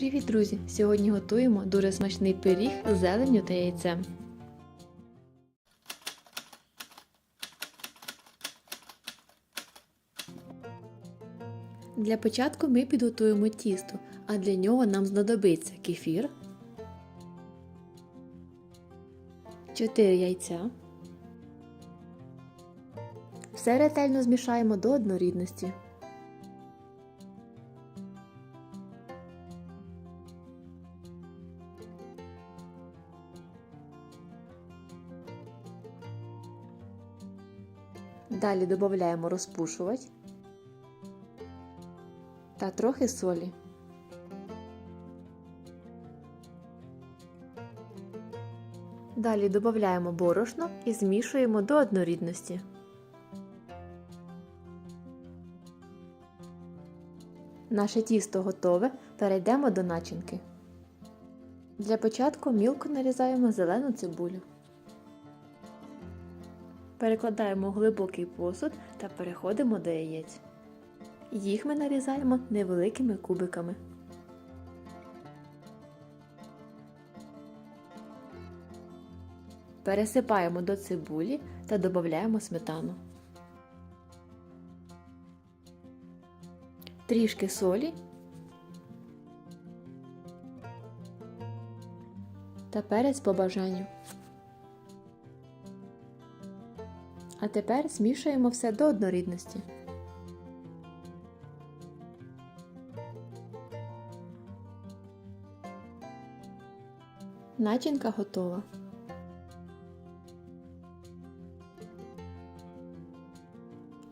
Привіт, друзі! Сьогодні готуємо дуже смачний пиріг з зеленню та яйцем. Для початку ми підготуємо тісто, а для нього нам знадобиться кефір, 4 яйця. Все ретельно змішаємо до однорідності. Далі додаємо розпушувач та трохи солі. Далі додаємо борошно і змішуємо до однорідності. Наше тісто готове, перейдемо до начинки. Для початку мілко нарізаємо зелену цибулю. Перекладаємо глибокий посуд та переходимо до яєць. Їх ми нарізаємо невеликими кубиками. Пересипаємо до цибулі та додаємо сметану. Трішки солі та перець по бажанню. А тепер змішуємо все до однорідності. Начинка готова.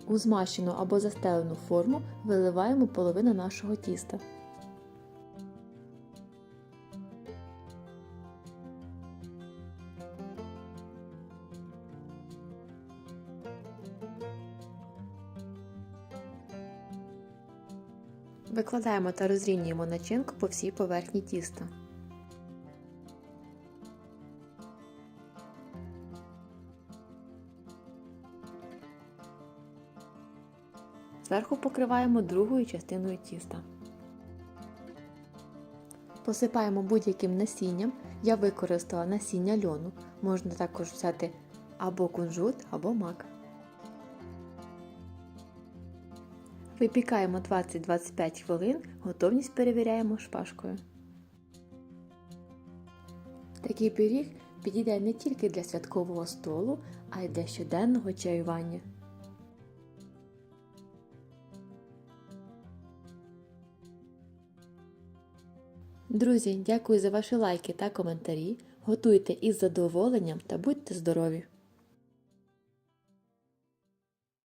У змащену або застелену форму виливаємо половину нашого тіста. Викладаємо та розрівнюємо начинку по всій поверхні тіста. Зверху покриваємо другою частиною тіста. Посипаємо будь-яким насінням. Я використала насіння льону. Можна також взяти або кунжут, або мак. Випікаємо 20-25 хвилин, готовність перевіряємо шпажкою. Такий пиріг підійде не тільки для святкового столу, а й для щоденного чаювання. Друзі, дякую за ваші лайки та коментарі. Готуйте із задоволенням та будьте здорові!